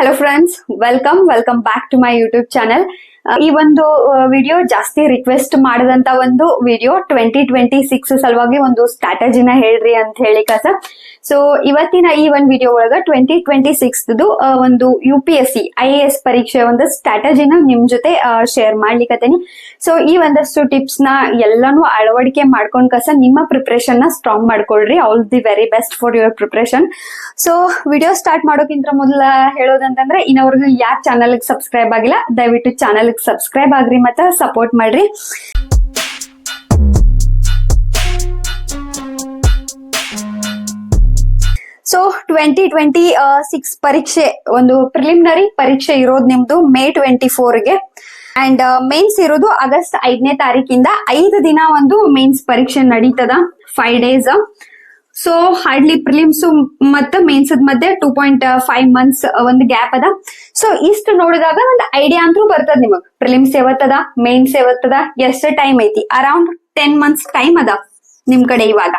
hello friends welcome welcome back to my youtube channel. ಈ ಒಂದು video ಜಾಸ್ತಿ request ಮಾಡಿದಂತ ಒಂದು ವಿಡಿಯೋ ಟ್ವೆಂಟಿ ಟ್ವೆಂಟಿ ಸಿಕ್ಸ್ ಸಲುವಾಗಿ ಒಂದು ಸ್ಟ್ರಾಟಜಿನ ಹೇಳ್ರಿ ಅಂತ ಹೇಳಿ ಕಸ. ಸೊ ಇವತ್ತಿನ ಈ ಒಂದು ವಿಡಿಯೋ ಒಳಗ ಟ್ವೆಂಟಿ ಟ್ವೆಂಟಿ ಸಿಕ್ಸ್ ಒಂದು U P S C I S ಪರೀಕ್ಷೆ ಒಂದು ಸ್ಟ್ರಾಟಜಿನ ನಿಮ್ ಜೊತೆ ಶೇರ್ ಮಾಡ್ಲಿಕ್ಕತ್ತೇನಿ ಸೊ ಈ ಒಂದಷ್ಟು ಟಿಪ್ಸ್ನ ಎಲ್ಲಾನು ಅಳವಡಿಕೆ ಮಾಡ್ಕೊಂಡ್ ಕಸ ನಿಮ್ಮ ಪ್ರಿಪರೇಷನ್ನ ಸ್ಟ್ರಾಂಗ್ ಮಾಡ್ಕೊಳ್ರಿ. All the very best for your preparation so video start ಮಾಡೋಕ್ಕಿಂತ ಮೊದಲ ಹೇಳೋದಂತಂದ್ರೆ ಇನ್ನವರೆಗೂ ಯಾರ ಚಾನಲ್ ಸಬ್ಸ್ಕ್ರೈಬ್ ಆಗಿಲ್ಲ, ದಯವಿಟ್ಟು ಚಾನಲ್ ಸಬ್ಸ್ಕ್ರೈಬ್ ಆಗ್ರಿ ಮತ್ತೆ ಸಪೋರ್ಟ್ ಮಾಡ್ರಿ. ಸೊ ಟ್ವೆಂಟಿ ಟ್ವೆಂಟಿ ಸಿಕ್ಸ್ ಪರೀಕ್ಷೆ, ಒಂದು ಪ್ರಿಲಿಮಿನರಿ ಪರೀಕ್ಷೆ ಇರೋದು ನಿಮ್ದು ಮೇ ಟ್ವೆಂಟಿ ಫೋರ್ಗೆ ಅಂಡ್ ಮೇನ್ಸ್ ಇರೋದು ಆಗಸ್ಟ್ ಐದನೇ ತಾರೀಕಿಂದ ಐದು ದಿನ ಒಂದು ಮೇನ್ಸ್ ಪರೀಕ್ಷೆ ನಡೀತದ five days so hardly prelims ಮತ್ತು ಮೇನ್ಸ್ ಮಧ್ಯೆ ಟೂ ಪಾಯಿಂಟ್ ಫೈವ್ ಮಂತ್ಸ್ ಒಂದು ಗ್ಯಾಪ್ ಅದ. ಸೊ ಇಷ್ಟು ನೋಡಿದಾಗ ಒಂದು ಐಡಿಯಾ ಅಂತೂ ಬರ್ತದ ನಿಮಗ್. ಪ್ರಿಲಿಮ್ಸ್ ಯಾವತ್ತದ ಮೇನ್ಸ್ ಯಾವತ್ತದ, ಎಷ್ಟು ಟೈಮ್ ಐತಿ? ಅರೌಂಡ್ ಟೆನ್ ಮಂತ್ಸ್ ಟೈಮ್ ಅದ ನಿಮ್ ಕಡೆ ಇವಾಗ.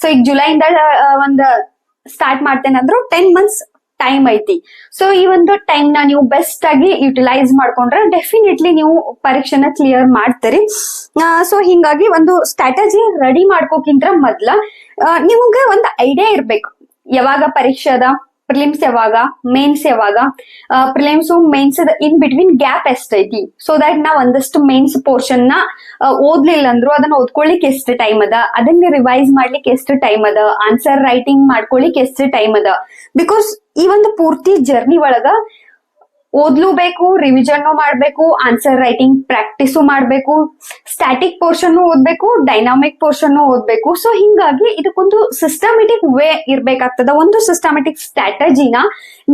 ಸೊ ಈಗ ಜುಲೈಯಿಂದ ಒಂದು ಸ್ಟಾರ್ಟ್ ಮಾಡ್ತೇನೆ ಅಂದ್ರು ಟೆನ್ ಮಂತ್ಸ್ ಟೈಮ್ ಐತಿ. ಸೊ ಈ ಒಂದು ಟೈಮ್ನ ನೀವು ಬೆಸ್ಟ್ ಆಗಿ ಯುಟಿಲೈಸ್ ಮಾಡ್ಕೊಂಡ್ರೆ ಡೆಫಿನೆಟ್ಲಿ ನೀವು ಪರೀಕ್ಷೆನ ಕ್ಲಿಯರ್ ಮಾಡ್ತೀರಿ. ಸೊ ಹಿಂಗಾಗಿ ಒಂದು ಸ್ಟ್ರಾಟಜಿ ರೆಡಿ ಮಾಡ್ಕೋಕ್ಕಿಂತ ಮೊದ್ಲ ನಿಮ್ಗೆ ಒಂದು ಐಡಿಯಾ ಇರ್ಬೇಕು. ಯಾವಾಗ ಪರೀಕ್ಷೆ ಅದ? ಪ್ರಿಲಿಮ್ಸ್ ಯಾವಾಗ? ಮೇನ್ಸ್ ಯಾವಾಗ? Prelims mains in between gap ಎಷ್ಟೈತಿ? ಸೊ ದಟ್ ನಾವ್ ಒಂದಷ್ಟು ಮೇನ್ಸ್ ಪೋರ್ಷನ್ನ ಓದ್ಲಿಲ್ಲ ಅಂದ್ರು ಅದನ್ನ ಓದ್ಕೊಳ್ಳಿಕ್ ಎಷ್ಟು ಟೈಮ್ ಅದ? ಅದನ್ನ ರಿವೈಸ್ ಮಾಡ್ಲಿಕ್ಕೆ ಎಷ್ಟು ಟೈಮ್ ಅದ? ಆನ್ಸರ್ ರೈಟಿಂಗ್ ಮಾಡ್ಕೊಳ್ಳಿಕ್ ಎಷ್ಟು ಟೈಮ್ ಅದ? ಬಿಕಾಸ್ ಈ ಒಂದು ಪೂರ್ತಿ ಜರ್ನಿ ಒಳಗ ಓದ್ಲೂಬೇಕು ರಿವಿಷನ್ ಮಾಡ್ಬೇಕು ಆನ್ಸರ್ ರೈಟಿಂಗ್ ಪ್ರಾಕ್ಟೀಸು ಮಾಡ್ಬೇಕು ಸ್ಟ್ಯಾಟಿಕ್ ಪೋರ್ಷನ್ ಓದ್ಬೇಕು ಡೈನಾಮಿಕ್ ಪೋರ್ಷನ್ ಓದ್ಬೇಕು. ಸೊ ಹಿಂಗಾಗಿ ಇದಕ್ಕೊಂದು ಸಿಸ್ಟಮೆಟಿಕ್ ವೇ ಇರ್ಬೇಕಾಗ್ತದ. ಒಂದು ಸಿಸ್ಟಮೆಟಿಕ್ ಸ್ಟ್ರಾಟಜಿನ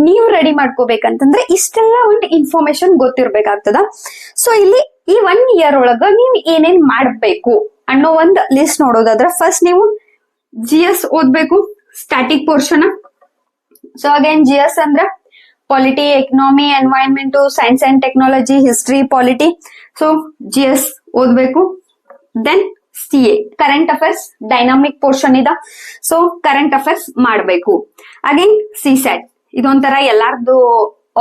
ನೀವು ರೆಡಿ ಮಾಡ್ಕೋಬೇಕಂತಂದ್ರೆ ಇಷ್ಟೆಲ್ಲ ಒಂದು ಇನ್ಫಾರ್ಮೇಶನ್ ಗೊತ್ತಿರ್ಬೇಕಾಗ್ತದ. ಸೊ ಇಲ್ಲಿ ಈ ಒನ್ ಇಯರ್ ಒಳಗ ನೀವು ಏನೇನ್ ಮಾಡ್ಬೇಕು ಅನ್ನೋ ಒಂದು ಲಿಸ್ಟ್ ನೋಡೋದಾದ್ರೆ ಫಸ್ಟ್ ನೀವು ಜಿ ಎಸ್ ಓದ್ಬೇಕು static portion so G S ಅಂದ್ರೆ polity economy environment science and technology history polity so G S ಓದ್ಬೇಕು. Then C A current affairs dynamic portion ಇದ. ಸೊ ಕರೆಂಟ್ ಅಫೇರ್ಸ್ ಮಾಡಬೇಕು. ಅಗೇನ್ ಸಿ ಸ್ಯಾಟ್ ಇದೊಂಥರ ಎಲ್ಲಾರ್ದು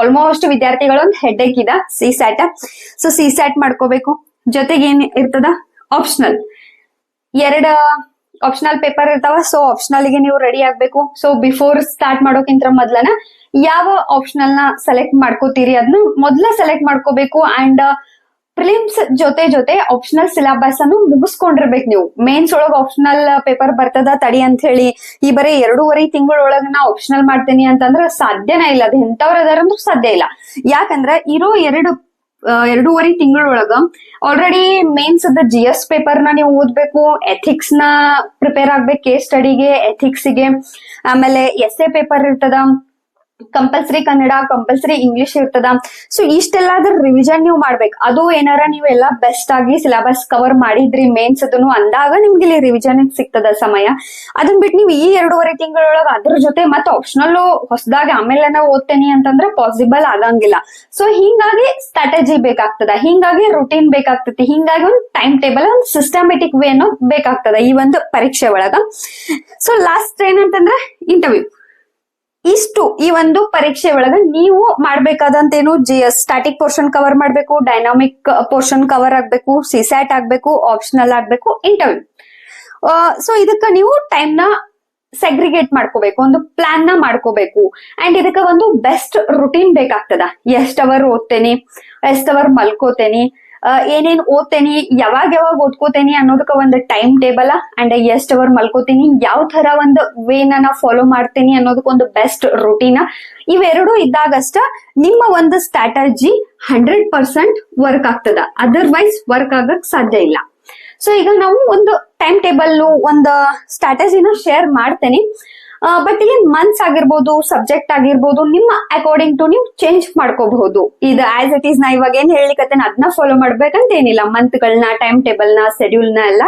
almost ವಿದ್ಯಾರ್ಥಿಗಳೊಂದು headache ಇದ C sat so C sat ಮಾಡ್ಕೋಬೇಕು. ಜೊತೆಗೆ ಏನ್ ಇರ್ತದ? ಆಪ್ಷನಲ್ ಎರಡ ಆಪ್ಷನಲ್ ಪೇಪರ್ ಇರ್ತಾವ ಸೊ ಆಪ್ಷನಲ್ಗೆ ನೀವು ರೆಡಿ ಆಗ್ಬೇಕು. ಸೊ ಬಿಫೋರ್ ಸ್ಟಾರ್ಟ್ ಮಾಡೋಕ್ಕಿಂತ ಮೊದ್ಲನ ಯಾವ ಆಪ್ಷನಲ್ನ ಸೆಲೆಕ್ಟ್ ಮಾಡ್ಕೋತೀರಿ ಅದನ್ನ ಮೊದ್ಲ ಸೆಲೆಕ್ಟ್ ಮಾಡ್ಕೋಬೇಕು ಅಂಡ್ ಪ್ರಿಲಿಮ್ಸ್ ಜೊತೆ ಜೊತೆ ಆಪ್ಷನಲ್ ಸಿಲೆಬಸ್ ಅನ್ನು ಮುಗಿಸ್ಕೊಂಡಿರ್ಬೇಕು ನೀವು. ಮೇನ್ಸ್ ಒಳಗ ಆಪ್ಷನಲ್ ಪೇಪರ್ ಬರ್ತದ, ತಡಿ ಅಂತ ಹೇಳಿ ಈ ಬರೀ ಎರಡೂವರೆ ತಿಂಗಳೊಳಗ ನಾ ಆಪ್ಷನಲ್ ಮಾಡ್ತೇನಿ ಅಂತಂದ್ರ ಸಾಧ್ಯನೇ ಇಲ್ಲ. ಅದು ಎಂತವ್ರ ಅದಾರಂದ್ರೂ ಸಾಧ್ಯ ಇಲ್ಲ. ಯಾಕಂದ್ರ ಇರೋ ಎರಡು ಎರಡೂವರೆ ತಿಂಗಳೊಳಗ. ಆಲ್ರೆಡಿ ಮೇನ್ಸ್ ಅದ ಜಿ ಎಸ್ ಪೇಪರ್ನ ನೀವು ಓದ್ಬೇಕು ಎಥಿಕ್ಸ್ನ ಪ್ರಿಪೇರ್ ಆಗ್ಬೇಕು ಕೇಸ್ ಸ್ಟಡಿಗೆ ಎಥಿಕ್ಸ್ಗೆ. ಆಮೇಲೆ ಎಸ್ ಎ ಪೇಪರ್ ಇರ್ತದ. ಕಂಪಲ್ಸರಿ ಕನ್ನಡ ಕಂಪಲ್ಸರಿ ಇಂಗ್ಲಿಷ್ ಇರ್ತದ. ಸೊ ಇಷ್ಟೆಲ್ಲಾದ್ರ ರಿವಿಷನ್ ನೀವು ಮಾಡ್ಬೇಕು. ಅದು ಏನಾರ ನೀವೆಲ್ಲ ಬೆಸ್ಟ್ ಆಗಿ ಸಿಲೆಬಸ್ ಕವರ್ ಮಾಡಿದ್ರಿ ಮೇನ್ಸ್ ಅದನ್ನು ಅಂದಾಗ ನಿಮ್ಗೆ ಇಲ್ಲಿ ರಿವಿಷನ್ ಸಿಗ್ತದ ಸಮಯ. ಅದನ್ ಬಿಟ್ಟು ನೀವು ಈ ಎರಡೂವರೆ ತಿಂಗಳೊಳಗ ಅದ್ರ ಜೊತೆ ಮತ್ತೆ ಆಪ್ಷನಲ್ ಹೊಸದಾಗಿ ಆಮೇಲೆ ಓದ್ತೇನಿ ಅಂತಂದ್ರೆ ಪಾಸಿಬಲ್ ಆಗಂಗಿಲ್ಲ ಸೊ ಹಿಂಗಾಗಿ ಸ್ಟ್ರಾಟಜಿ ಬೇಕಾಗ್ತದ. ಹಿಂಗಾಗಿ ರುಟೀನ್ ಬೇಕಾಗ್ತತಿ. ಹಿಂಗಾಗಿ ಒಂದು ಟೈಮ್ ಟೇಬಲ್ ಒಂದು ಸಿಸ್ಟಮೆಟಿಕ್ ವೇ ಅನ್ನೋದು ಬೇಕಾಗ್ತದ ಈ ಒಂದು ಪರೀಕ್ಷೆ ಒಳಗ. ಸೊ ಲಾಸ್ಟ್ ಏನಂತಂದ್ರೆ ಇಂಟರ್ವ್ಯೂ ಇಷ್ಟು ಈ ಒಂದು ಪರೀಕ್ಷೆ ಒಳಗ ನೀವು ಮಾಡ್ಬೇಕಾದಂತೇನು G S static portion cover ಮಾಡ್ಬೇಕು ಡೈನಾಮಿಕ್ ಪೋರ್ಷನ್ ಕವರ್ ಆಗ್ಬೇಕು ಸಿಸ್ಯಾಟ್ ಆಗ್ಬೇಕು ಆಪ್ಷನಲ್ ಆಗ್ಬೇಕು ಇಂಟರ್ವ್ಯೂ ಸೊ ಇದಕ್ಕ ನೀವು ಟೈಮ್ನ ಸೆಗ್ರಿಗೇಟ್ ಮಾಡ್ಕೋಬೇಕು, ಒಂದು ಪ್ಲಾನ್ನ ಮಾಡ್ಕೋಬೇಕು. ಅಂಡ್ ಇದಕ್ಕ ಒಂದು ಬೆಸ್ಟ್ ರುಟೀನ್ ಬೇಕಾಗ್ತದ. ಎಷ್ಟ್ ಅವರ್ ಓದ್ತೇನೆ, ಎಷ್ಟ್ ಅವರ್ ಮಲ್ಕೋತೇನಿ ಏನೇನ್ ಓದ್ತೇನಿ, ಯಾವಾಗ ಯಾವಾಗ ಓದ್ಕೋತೇನಿ ಅನ್ನೋದಕ್ಕ ಒಂದು ಟೈಮ್ ಟೇಬಲ್ ಅಂಡ್ ಎಷ್ಟ್ ಅವರ್ ಮಲ್ಕೋತೀನಿ, ಯಾವ ತರ ಒಂದು ವೇನ ನಾ ಫಾಲೋ ಮಾಡ್ತೇನಿ ಅನ್ನೋದಕ್ಕೆ ಒಂದು ಬೆಸ್ಟ್ ರುಟೀನ್ ಇವೆರಡು ಇದ್ದಾಗಷ್ಟ ನಿಮ್ಮ ಒಂದು ಸ್ಟ್ರಾಟಜಿ ಹಂಡ್ರೆಡ್ ಪರ್ಸೆಂಟ್ ವರ್ಕ್ ಆಗ್ತದ. ಅದರ್ವೈಸ್ ವರ್ಕ್ ಆಗಕ್ ಸಾಧ್ಯ ಇಲ್ಲ. ಸೊ ಈಗ ನಾವು ಒಂದು ಟೈಮ್ ಟೇಬಲ್ ಒಂದು ಸ್ಟ್ರಾಟಜಿನ ಶೇರ್ ಮಾಡ್ತೇನೆ. ಬಟ್ ಇಲ್ಲಿ ಮಂತ್ಸ್ ಆಗಿರ್ಬೋದು ಸಬ್ಜೆಕ್ಟ್ ಆಗಿರ್ಬೋದು, ನಿಮ್ಮ ಅಕಾರ್ಡಿಂಗ್ ಟು ನೀವು ಚೇಂಜ್ ಮಾಡ್ಕೋಬಹುದು. ಇದು ಆಸ್ ಇಟ್ ಈಸ್ ನಾ ಇವಾಗ ಏನ್ ಹೇಳಿಕತ್ತೇನೆ ಅದನ್ನ ಫಾಲೋ ಮಾಡ್ಬೇಕಂತ ಏನಿಲ್ಲ ಮಂತ್ಗಳನ್ನ ಟೈಮ್ ಟೇಬಲ್ನ ಶೆಡ್ಯೂಲ್ನ ಎಲ್ಲ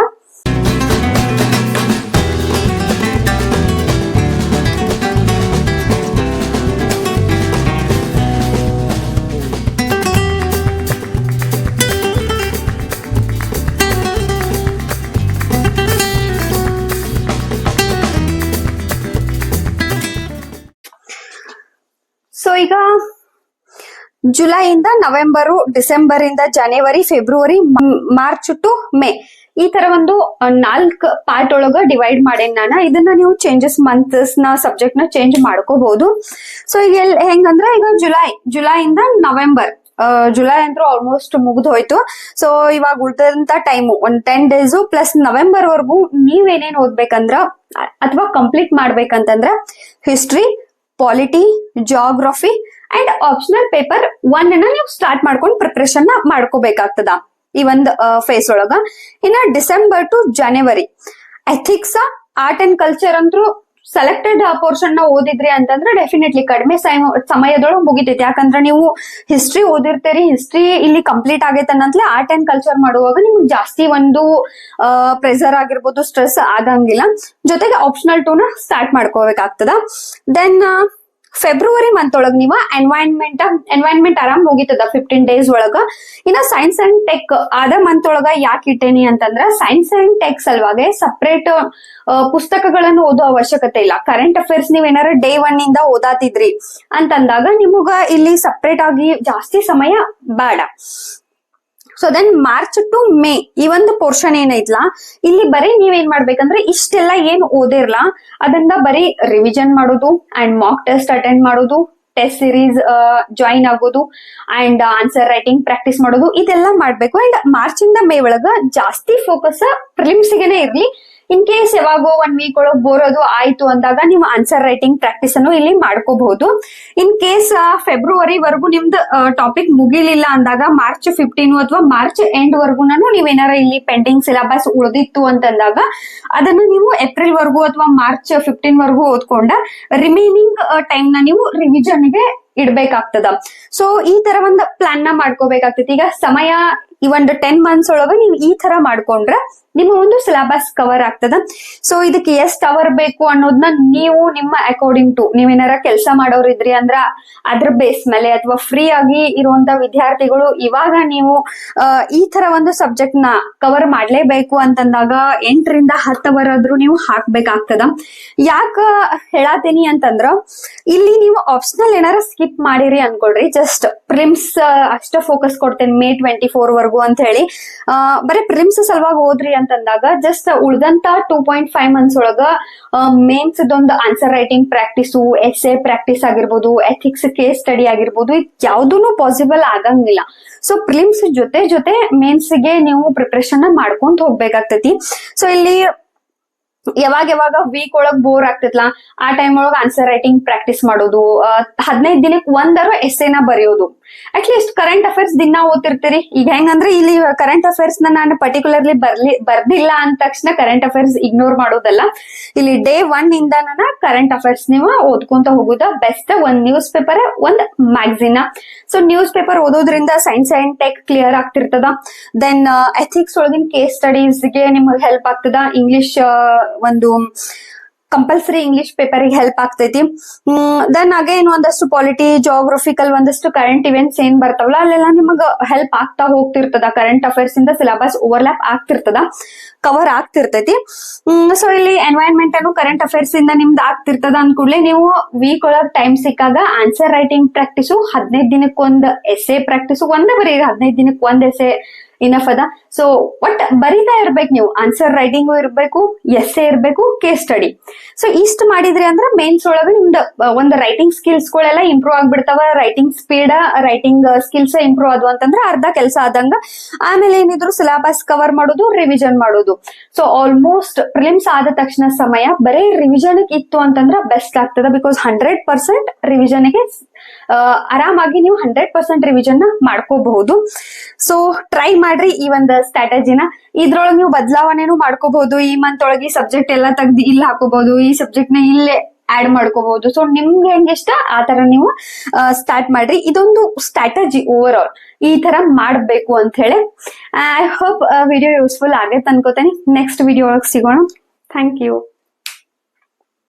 ಈಗ? ಜುಲೈಯಿಂದ ನವೆಂಬರ್ ಡಿಸೆಂಬರ್ ಇಂದ January, February March to May. ಈ ತರ ಒಂದು ನಾಲ್ಕು ಪಾರ್ಟ್ ಒಳಗ ಡಿವೈಡ್ ಮಾಡೇನ್ ನಾನು. ಇದನ್ನ ನೀವು ಚೇಂಜಸ್ ಮಂತ್ಸ್ನ ಸಬ್ಜೆಕ್ಟ್ನ ಚೇಂಜ್ ಮಾಡ್ಕೋಬಹುದು ಸೊ ಈಗ ಎಲ್, ಹೆಂಗಂದ್ರೆ ಈಗ ಜುಲೈ ಜುಲೈ ಇಂದ ನವೆಂಬರ್ ಜುಲೈ ಅಂದ್ರೆ ಆಲ್ಮೋಸ್ಟ್ ಮುಗ್ದು ಹೋಯ್ತು. ಸೊ ಇವಾಗ ಉಳಿದಂತ ಟೈಮು ಒಂದ್ ಟೆನ್ ಡೇಸ್ ಪ್ಲಸ್ ನವೆಂಬರ್ ವರ್ಗು ನೀವೇನೇನ್ ಓದ್ಬೇಕಂದ್ರ ಅಥವಾ complete ಮಾಡ್ಬೇಕಂತಂದ್ರ history polity geography and optional paper one ಅನ್ನ ನೀವು ಸ್ಟಾರ್ಟ್ ಮಾಡ್ಕೊಂಡು ಪ್ರಿಪ್ರೇಷನ್ನ ಮಾಡ್ಕೋಬೇಕಾಗ್ತದ. ಈ ಒಂದ್ ಫೇಸ್ ಒಳಗ. ಇನ್ನ December to January ethics art and culture ಅಂತೂ ಸೆಲೆಕ್ಟೆಡ್ ಪೋರ್ಷನ್ನ ಓದಿದ್ರಿ ಅಂತಂದ್ರೆ ಡೆಫಿನೆಟ್ಲಿ ಕಡಿಮೆ ಸಮಯದೊಳಗೆ ಮುಗಿತೈತಿ. ಯಾಕಂದ್ರೆ ನೀವು ಹಿಸ್ಟ್ರಿ ಓದಿರ್ತೀರಿ ಹಿಸ್ಟ್ರಿ ಇಲ್ಲಿ ಕಂಪ್ಲೀಟ್ ಆಗೈತೆ ಅನ್ನಂತಲೇ ಆರ್ಟ್ ಅಂಡ್ ಕಲ್ಚರ್ ಮಾಡುವಾಗ ನಿಮ್ಗೆ ಜಾಸ್ತಿ ಒಂದು ಪ್ರೆಸರ್ ಆಗಿರ್ಬೋದು ಸ್ಟ್ರೆಸ್ ಆಗಂಗಿಲ್ಲ ಜೊತೆಗೆ ಆಪ್ಷನಲ್ ಟೂ ನ ಸ್ಟಾರ್ಟ್ ಮಾಡ್ಕೋಬೇಕಾಗ್ತದ. ದೆನ್ ಫೆಬ್ರವರಿ ಮಂತ್ ಒಳಗ್ ನೀವು ಎನ್ವೈರ್ನ್ಮೆಂಟ್ ಎನ್ವೈರ್ನ್ಮೆಂಟ್ ಆರಾಮ್ ಹೋಗಿತ್ತದ ಫಿಫ್ಟೀನ್ ಡೇಸ್ ಒಳಗ. ಇನ್ನ ಸೈನ್ಸ್ ಅಂಡ್ ಟೆಕ್ ಆದ ಮಂತ್ ಒಳಗ ಯಾಕೆ ಇಟ್ಟೇನಿ ಅಂತಂದ್ರ ಸೈನ್ಸ್ ಅಂಡ್ ಟೆಕ್ ಸಲುವಾಗಿ ಸಪ್ರೇಟ್ ಪುಸ್ತಕಗಳನ್ನು ಓದೋ ಅವಶ್ಯಕತೆ ಇಲ್ಲ. ಕರೆಂಟ್ ಅಫೇರ್ಸ್ ನೀವ್ ಏನಾರ ಡೇ ಒನ್ ಇಂದ ಓದಾತಿದ್ರಿ ಅಂತಂದಾಗ ನಿಮಗ ಇಲ್ಲಿ ಸಪ್ರೇಟ್ ಆಗಿ ಜಾಸ್ತಿ ಸಮಯ ಬೇಡ. So then March to May ಈ ಒಂದು ಪೋರ್ಷನ್ ಏನೈತ್ಲ ಇಲ್ಲಿ ಬರೀ ನೀವೇನ್ ಮಾಡ್ಬೇಕಂದ್ರೆ ಇಷ್ಟೆಲ್ಲ ಏನ್ ಓದಿರ್ಲ? ಅದನ್ನ ಬರೀ ರಿವಿಜನ್ ಮಾಡೋದು ಅಂಡ್ ಮಾಕ್ ಟೆಸ್ಟ್ ಅಟೆಂಡ್ ಮಾಡೋದು ಟೆಸ್ಟ್ ಸಿರೀಸ್ ಜಾಯಿನ್ ಆಗೋದು ಅಂಡ್ ಆನ್ಸರ್ ರೈಟಿಂಗ್ ಪ್ರಾಕ್ಟೀಸ್ ಮಾಡೋದು, ಇದೆಲ್ಲ ಮಾಡ್ಬೇಕು. ಅಂಡ್ ಮಾರ್ಚ್ ಇಂದ ಮೇ ಒಳಗ ಜಾಸ್ತಿ ಫೋಕಸ್ ಪ್ರಿಲಿಮ್ಸ್ ಇರ್ಲಿ. ಇನ್ ಕೇಸ್ ಯಾವಾಗೋ ಒನ್ ವೀಕ್ ಒಳಗ್ ಬೋರೋದು ಆಯ್ತು ಅಂದಾಗ ನೀವು ಆನ್ಸರ್ ರೈಟಿಂಗ್ ಪ್ರಾಕ್ಟೀಸ್ ಅನ್ನು ಇಲ್ಲಿ ಮಾಡ್ಕೋಬಹುದು. ಇನ್ ಕೇಸ್ ಫೆಬ್ರವರಿ ವರ್ಗು ನಿಮ್ದು ಟಾಪಿಕ್ ಮುಗಿಲಿಲ್ಲ ಅಂದಾಗ ಮಾರ್ಚ್ ಫಿಫ್ಟೀನ್ ಅಥವಾ ಮಾರ್ಚ್ ಎಂಡ್ ವರ್ಗು ನೀವೇನಾರ ಇಲ್ಲಿ ಪೆಂಡಿಂಗ್ ಸಿಲೆಬಸ್ ಉಳಿದಿತ್ತು ಅಂತಂದಾಗ ಅದನ್ನ ನೀವು ಏಪ್ರಿಲ್ ವರ್ಗು ಅಥವಾ ಮಾರ್ಚ್ ಫಿಫ್ಟೀನ್ ವರ್ಗು ಓದ್ಕೊಂಡ ರಿಮೈನಿಂಗ್ ಟೈಮ್ನ ನೀವು ರಿವಿಷನ್ಗೆ ಇಡ್ಬೇಕಾಗ್ತದ. ಸೊ ಈ ತರ ಒಂದು ಪ್ಲಾನ್ನ ಮಾಡ್ಕೋಬೇಕಾಗ್ತೈತಿ. ಈಗ ಸಮಯ ಈ ಒಂದು ಟೆನ್ ಮಂತ್ಸ್ ಒಳಗ ನೀವು ಈ ತರ ಮಾಡ್ಕೊಂಡ್ರೆ ನಿಮ್ಮ ಒಂದು ಸಿಲೆಬಸ್ ಕವರ್ ಆಗ್ತದ. ಸೊ ಇದಕ್ಕೆ ಎಷ್ಟ್ ಅವರ್ ಬೇಕು ಅನ್ನೋದನ್ನ ನೀವು ನಿಮ್ಮ ಅಕಾರ್ಡಿಂಗ್ ಟು ನೀವೇನಾರ ಕೆಲಸ ಮಾಡೋರ್ ಇದ್ರಿ ಅಂದ್ರ ಅದ್ರ ಬೇಸ್ ಮೇಲೆ ಅಥವಾ ಫ್ರೀ ಆಗಿ ಇರುವಂತ ವಿದ್ಯಾರ್ಥಿಗಳು ಇವಾಗ ನೀವು ಈ ತರ ಒಂದು ಸಬ್ಜೆಕ್ಟ್ನ ಕವರ್ ಮಾಡ್ಲೇಬೇಕು ಅಂತಂದಾಗ ಎಂಟರಿಂದ ಹತ್ತು ಅವರ್ ಆದ್ರೂ ನೀವು ಹಾಕ್ಬೇಕಾಗ್ತದ. ಯಾಕ ಹೇಳಾತೀನಿ ಅಂತಂದ್ರ ಇಲ್ಲಿ ನೀವು ಆಪ್ಷನಲ್ ಏನಾರ ಸ್ಕಿಪ್ ಮಾಡಿರಿ ಅನ್ಕೊಳ್ರಿ. ಜಸ್ಟ್ ಪ್ರಿಮ್ಸ್ ಅಷ್ಟ ಫೋಕಸ್ ಕೊಡ್ತೇನೆ ಮೇ ಟ್ವೆಂಟಿ ಫೋರ್ ವರ್ಗು ಅಂತ ಹೇಳಿ ಬರೀ ಪ್ರಿಮ್ಸ್ ಸಲುವಾಗಿ ಓದ್ರಿ ಅಂತಂದಾಗ ಜಸ್ಟ್ ಉಳ್ದಂತ ಟೂ ಪಾಯಿಂಟ್ ಫೈವ್ ಮಂತ್ಸ್ ಒಳಗ ಮೇನ್ಸ್ ಇದೊಂದು answer writing practice S A practice ಆಗಿರ್ಬೋದು ಎಥಿಕ್ಸ್ ಕೇಸ್ ಸ್ಟಡಿ ಆಗಿರ್ಬೋದು ಯಾವ್ದೂ ಪಾಸಿಬಲ್ ಆಗಂಗಿಲ್ಲ. ಸೊ ಪ್ರಿಮ್ಸ್ ಜೊತೆ ಜೊತೆ ಮೇನ್ಸ್ಗೆ ನೀವು ಪ್ರಿಪ್ರೇಷನ್ ಮಾಡ್ಕೊಂತ ಹೋಗ್ಬೇಕಾಗ್ತೈತಿ. ಸೊ ಇಲ್ಲಿ ಯಾವಾಗ ಯಾವಾಗ ವೀಕ್ ಒಳಗ್ ಬೋರ್ ಆಗ್ತಿತ್ಲಾ, ಆ ಟೈಮ್ ಒಳಗ್ ಆನ್ಸರ್ ರೈಟಿಂಗ್ ಪ್ರಾಕ್ಟೀಸ್ ಮಾಡೋದು ಹದಿನೈದು ದಿನಕ್ಕೆ ಒಂದರ ಎಸ್ಸೆನ ಬರೆಯೋದು. ಅಟ್ಲೀಸ್ಟ್ ಕರೆಂಟ್ ಅಫೇರ್ಸ್ ದಿನ ಓದ್ತಿರ್ತೀರಿ. ಈಗ ಹೆಂಗಂದ್ರೆ ಇಲ್ಲಿ ಕರೆಂಟ್ ಅಫೇರ್ಸ್ನ ನಾನು ಪರ್ಟಿಕ್ಯುಲರ್ಲಿ ಬರ್ಲಿ, ಬರ್ದಿಲ್ಲ ಅಂದ ತಕ್ಷಣ ಕರೆಂಟ್ ಅಫೇರ್ಸ್ ಇಗ್ನೋರ್ ಮಾಡೋದಲ್ಲ. ಇಲ್ಲಿ ಡೇ ಒನ್ ಇಂದ ಕರೆಂಟ್ ಅಫೇರ್ಸ್ ನೀವು ಓದ್ಕೊಂತ ಹೋಗುದ. ಬೆಸ್ಟ್ ಒಂದ್ ನ್ಯೂಸ್ ಪೇಪರ್ ಒಂದ್ ಮ್ಯಾಗ್ಝಿನ್ ಸೊ ನ್ಯೂಸ್ ಪೇಪರ್ ಓದೋದ್ರಿಂದ ಸೈನ್ಸ್ ಅಂಡ್ ಟೆಕ್ ಕ್ಲಿಯರ್ ಆಗ್ತಿರ್ತದ. ದೆನ್ ಎಥಿಕ್ಸ್ ಒಳಗಿನ ಕೇಸ್ ಸ್ಟಡೀಸ್ಗೆ ನಿಮಗೆ ಹೆಲ್ಪ್ ಆಗ್ತದ. ಇಂಗ್ಲಿಷ್ ಒಂದು ಕಂಪಲ್ಸರಿ ಇಂಗ್ಲಿಷ್ ಪೇಪರಿಗೆ ಹೆಲ್ಪ್ ಆಗ್ತೈತಿ. ದೆನ್ ಅಗೇನ್ ಒಂದಷ್ಟು ಪಾಲಿಟಿ ಜೋಗ್ರಫಿಕಲ್ ಒಂದಷ್ಟು ಕರೆಂಟ್ ಇವೆಂಟ್ಸ್ ಏನ್ ಬರ್ತಾವಲ್ಲ, ಅಲ್ಲೆಲ್ಲ ನಿಮಗ ಹೆಲ್ಪ್ ಆಗ್ತಾ ಹೋಗ್ತಿರ್ತದ. ಕರೆಂಟ್ ಅಫೇರ್ಸ್ ಇಂದ ಸಿಲೆಬಸ್ ಓವರ್ಲ್ಯಾಪ್ ಆಗ್ತಿರ್ತದ ಕವರ್ ಆಗ್ತಿರ್ತೈತಿ. ಸೊ ಇಲ್ಲಿ ಎನ್ವೈರನ್ಮೆಂಟ್ ಅನ್ನು ಕರೆಂಟ್ ಅಫೇರ್ಸ್ ಇಂದ ನಿಮ್ದು ಆಗ್ತಿರ್ತದ ಅಂದ್ಕೂಡ್ಲೆ ನೀವು ವೀಕ್ ಒಳಗ್ ಟೈಮ್ ಸಿಕ್ಕಾಗ ಆನ್ಸರ್ ರೈಟಿಂಗ್ ಪ್ರಾಕ್ಟೀಸು ಹದಿನೈದು ದಿನಕ್ಕೊಂದ್ ಎಸ್ಸೆ ಪ್ರಾಕ್ಟೀಸು ಒಂದೇ ಬರೀ ಹದಿನೈದು ದಿನಕ್ಕೆ ಒಂದ್ ಎಸ್ಸೆ ಇನಫ್ ಅದ. ಸೊ ಒಟ್ ಬರಿತಾ ಇರ್ಬೇಕು ನೀವು. ಆನ್ಸರ್ ರೈಟಿಂಗು ಇರ್ಬೇಕು ಎಸ್ಸೆ ಇರಬೇಕು ಕೇಸ್ ಸ್ಟಡಿ ಸೊ ಇಷ್ಟ ಮಾಡಿದ್ರಿ ಅಂದ್ರೆ ಮೇನ್ಸ್ ಒಳಗ ನಿಮ್ದು ಒಂದು ರೈಟಿಂಗ್ ಸ್ಕಿಲ್ಸ್ ಗಳೆಲ್ಲ improve ಆಗ್ಬಿಡ್ತಾವ writing speed writing skills improve ಆದ್ವು ಅಂತಂದ್ರೆ ಅರ್ಧ ಕೆಲಸ ಆದಂಗ. ಆಮೇಲೆ ಏನಿದ್ರು ಸಿಲಾಬಸ್ ಕವರ್ ಮಾಡೋದು ರಿವಿಷನ್ ಮಾಡೋದು. ಸೊ ಆಲ್ಮೋಸ್ಟ್ ಪ್ರಿಲಿಮ್ಸ್ ಆದ ತಕ್ಷಣ ಸಮಯ ಬರೀ ರಿವಿಷನ್ ಇತ್ತು ಅಂತಂದ್ರೆ ಬೆಸ್ಟ್ ಆಗ್ತದೆ ಬಿಕಾಸ್ ಹಂಡ್ರೆಡ್ ಪರ್ಸೆಂಟ್ ರಿವಿಷನ್ಗೆ ಆರಾಮಾಗಿ ನೀವು ಹಂಡ್ರೆಡ್ ಪರ್ಸೆಂಟ್ ರಿವಿಷನ್ ಮಾಡ್ಕೋಬಹುದು. ಸೊ ಟ್ರೈ ಮಾಡ್ರಿ ಈ ಒಂದು ಸ್ಟ್ರಾಟಜಿನ ಇದ್ರೊಳಗೆ ನೀವು ಬದಲಾವಣೆನೂ ಮಾಡ್ಕೋಬಹುದು. ಈ ಮಂತ್ ಒಳಗೆ ಈ ಸಬ್ಜೆಕ್ಟ್ ಎಲ್ಲ ತೆಗ್ದು ಇಲ್ಲಿ ಹಾಕೋಬಹುದು. ಈ ಸಬ್ಜೆಕ್ಟ್ನ ಇಲ್ಲೇ ಆಡ್ ಮಾಡ್ಕೋಬಹುದು. ಸೊ ನಿಮ್ಗೆ ಹೆಂಗಿಷ್ಟ ಆ ತರ ನೀವು ಸ್ಟಾರ್ಟ್ ಮಾಡ್ರಿ. ಇದೊಂದು ಸ್ಟ್ರಾಟಜಿ ಓವರ್ ಆಲ್ ಈ ತರ ಮಾಡ್ಬೇಕು ಅಂತ ಹೇಳಿ. ಐ ಹೋಪ್ ವಿಡಿಯೋ ಯೂಸ್ಫುಲ್ ಆಗೈತೆ ಅನ್ಕೋತೇನೆ. ನೆಕ್ಸ್ಟ್ ವಿಡಿಯೋ ಒಳಗೆ ಸಿಗೋಣ. Thank you